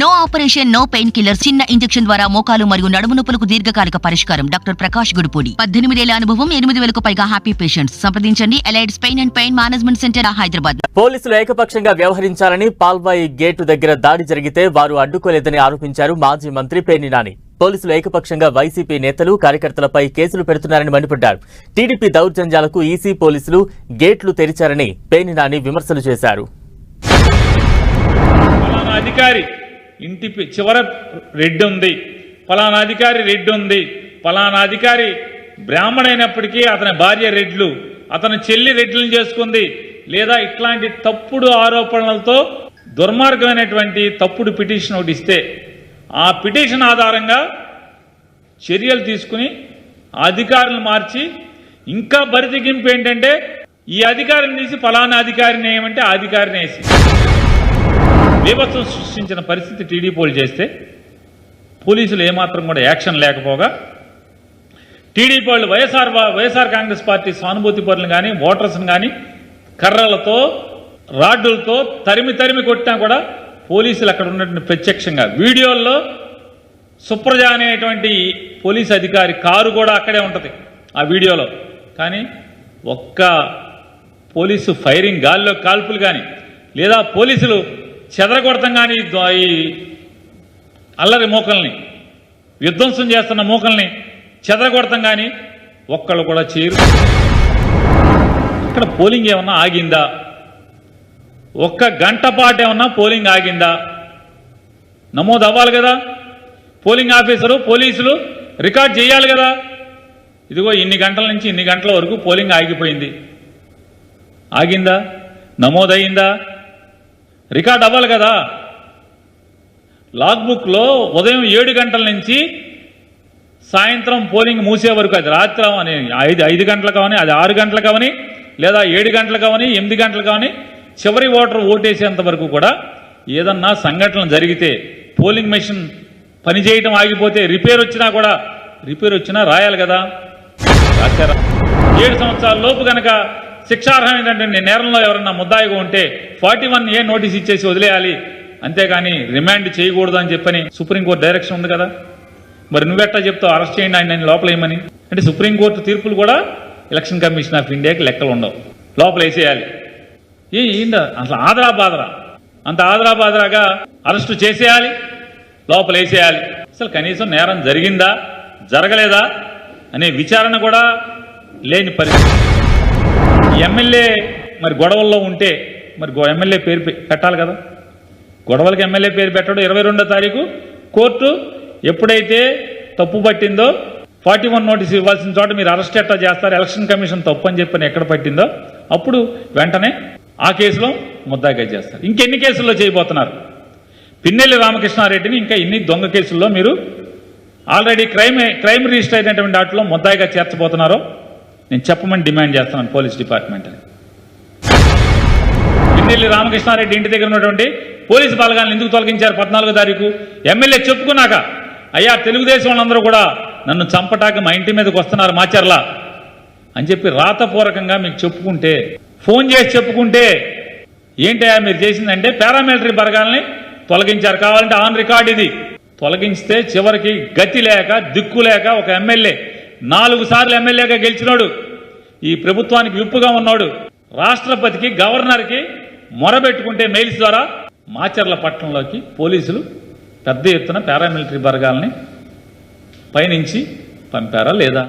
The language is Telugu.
No operation no pain killer చిన్న ఇంజెక్షన్ ద్వారా మోకాలు మరియు నడుము నొప్పులకు దీర్ఘకాలిక పరిష్కారం. డాక్టర్ ప్రకాష్ గుడిపూడి. పద్దెనిమిదేళ్ళ అనుభవం ఎనిమిది వేలకు పైగా హ్యాపీ పేషెంట్స్ సంప్రదించండి. Allieds pain and pain management centre Hyderabad. పోలీసులు ఏకపక్షంగా వ్యవహరించాలని పాల్వాయి గేటు దగ్గర దాడి జరిగితే వారు అడ్డుకోలేదని ఆరోపించారు మాజీ మంత్రి పేర్ని నాని. పోలీసులు ఏకపక్షంగా వైసీపీ నేతలు కార్యకర్తలపై కేసులు పెడుతున్నారని మండిపడ్డారు. టీడీపీ దౌర్జన్యాలకు ఈసీ పోలీసులు గేట్లు తెరిచారని పేర్ని నాని విమర్శలు చేశారు. అధికారి ఇంటి చివర రెడ్డి ఉంది. ఫలానా అధికారి రెడ్డి ఉంది. ఫలానా అధికారి బ్రాహ్మణైనప్పటికీ అతని భార్య రెడ్లు అతని చెల్లి రెడ్లను చేసుకుంది. లేదా ఇట్లాంటి తప్పుడు ఆరోపణలతో దుర్మార్గమైనటువంటి తప్పుడు పిటిషన్ ఒకటి ఇస్తే ఆ పిటిషన్ ఆధారంగా చర్యలు తీసుకుని అధికారులు మార్చి ఇంకా బరితెగింపు ఏంటంటే ఈ అధికారిని తీసి ఫలానా అధికారిని ఏమంటే ఆ అధికారిని వేసి. బీభత్సం సృష్టించిన పరిస్థితి టీడీపీ చేస్తే పోలీసులు ఏమాత్రం కూడా యాక్షన్ లేకపోగా టీడీపీ వాళ్ళు వైఎస్ఆర్ వైఎస్ఆర్ కాంగ్రెస్ పార్టీ సానుభూతి పరులను కానీ ఓటర్స్ని కానీ కర్రలతో రాడ్డులతో తరిమి తరిమి కొట్టినా కూడా పోలీసులు అక్కడ ఉన్నటువంటి ప్రత్యక్షంగా వీడియోల్లో సుప్రజ అనేటువంటి పోలీస్ అధికారి కారు కూడా అక్కడే ఉంటుంది ఆ వీడియోలో. కానీ ఒక్క పోలీసు ఫైరింగ్ గాల్లో కాల్పులు కానీ లేదా పోలీసులు చెదరగొడతాం కానీ ఈ అల్లరి మూకల్ని విధ్వంసం చేస్తున్న మూకల్ని చెదరగొడతాం కానీ ఒక్కళ్ళు కూడా చేయరు. ఇక్కడ పోలింగ్ ఏమన్నా ఆగిందా? ఒక్క గంట పాటు ఏమన్నా పోలింగ్ ఆగిందా? నమోదు అవ్వాలి కదా? పోలింగ్ ఆఫీసరు పోలీసులు రికార్డ్ చేయాలి కదా? ఇదిగో ఇన్ని గంటల నుంచి ఇన్ని గంటల వరకు పోలింగ్ ఆగిపోయింది. ఆగిందా? నమోదయిందా? రికార్డ్ అవ్వాలి కదా. లాగ్బుక్లో ఉదయం ఏడు గంటల నుంచి సాయంత్రం పోలింగ్ మూసే వరకు అది రాత్రి అని ఐదు ఐదు గంటలు కావని అది ఆరు గంటలు కావని లేదా ఏడు గంటలు కావని ఎనిమిది గంటలు కావని చివరి ఓటర్ ఓటేసేంత వరకు కూడా ఏదన్నా సంఘటన జరిగితే పోలింగ్ మెషిన్ పనిచేయటం ఆగిపోతే రిపేర్ వచ్చినా కూడా రిపేర్ వచ్చినా రాయాలి కదా. రాశారా? ఏడు సంవత్సరాల లోపు కనుక శిక్షార్హం ఏంటంటే నేరంలో ఎవరన్నా ముద్దాయిగా ఉంటే ఫార్టీ వన్ ఏ నోటీస్ ఇచ్చేసి వదిలేయాలి. అంతేగాని రిమాండ్ చేయకూడదు అని చెప్పని సుప్రీంకోర్టు డైరెక్షన్ ఉంది కదా? మరి నువ్వెట్టా చెప్తావు? అరెస్ట్ చేయండి ఆయన నేను లోపలేయమని అంటే సుప్రీంకోర్టు తీర్పులు కూడా ఎలక్షన్ కమిషన్ ఆఫ్ ఇండియాకి లెక్కలు ఉండవు. లోపల వేసేయాలి. ఏ ఏంట అసలు ఆదరా బాదరా? అంత ఆదరా బాదరాగా అరెస్టు చేసేయాలి లోపల వేసేయాలి. అసలు కనీసం నేరం జరిగిందా? జరగలేదా? అనే విచారణ కూడా లేని పరిస్థితి. ఎమ్మెల్యే మరి గొడవల్లో ఉంటే మరి ఎమ్మెల్యే పేరు పెట్టాలి కదా. గొడవలకు ఎమ్మెల్యే పేరు పెట్టడం ఇరవై రెండో తారీఖు. కోర్టు ఎప్పుడైతే తప్పు పట్టిందో ఫార్టీ వన్ నోటీస్ ఇవ్వాల్సిన చోట మీరు అరెస్ట్ ఎట్లా చేస్తారు ఎలక్షన్ కమిషన్ తప్పు అని చెప్పని ఎక్కడ పట్టిందో అప్పుడు వెంటనే ఆ కేసులో ముద్దాగా చేస్తారు. ఇంకెన్ని కేసుల్లో చేయబోతున్నారు? పిన్నెల్లి రామకృష్ణారెడ్డిని ఇంకా ఇన్ని దొంగ కేసుల్లో మీరు ఆల్రెడీ క్రైమ్ క్రైమ్ రిజిస్టర్ అయినటువంటి వాటిలో ముద్దాయిగా చేర్చబోతున్నారో నేను చెప్పమని డిమాండ్ చేస్తాను పోలీస్ డిపార్ట్మెంట్ పిన్నెల్లి రామకృష్ణారెడ్డి ఇంటి దగ్గర ఉన్నటువంటి పోలీసు బలగాలను ఎందుకు తొలగించారు పద్నాలుగో తారీఖు? ఎమ్మెల్యే చెప్పుకున్నాక అయ్యా తెలుగుదేశం వాళ్ళందరూ కూడా నన్ను చంపటాక మా ఇంటి మీదకి వస్తున్నారు మాచర్ల అని చెప్పి రాతపూర్వకంగా మీకు చెప్పుకుంటే ఫోన్ చేసి చెప్పుకుంటే ఏంటయ్యా మీరు చేసిందంటే పారామిలిటరీ బలగాల్ని తొలగించారు. కావాలంటే ఆన్ రికార్డ్ ఇది. తొలగించితే చివరికి గతి లేక దిక్కు లేక ఒక ఎమ్మెల్యే నాలుగు సార్లు ఎమ్మెల్యేగా గెలిచినోడు. ఈ ప్రభుత్వానికి విప్పుగా ఉన్నాడు. రాష్ట్రపతికి గవర్నర్కి మొరబెట్టుకుంటే మెయిల్స్ ద్వారా మాచర్ల పట్టణంలోకి పోలీసులు పెద్ద ఎత్తున పారామిలిటరీ బలగాల్ని పయనించి పంపారా లేదా?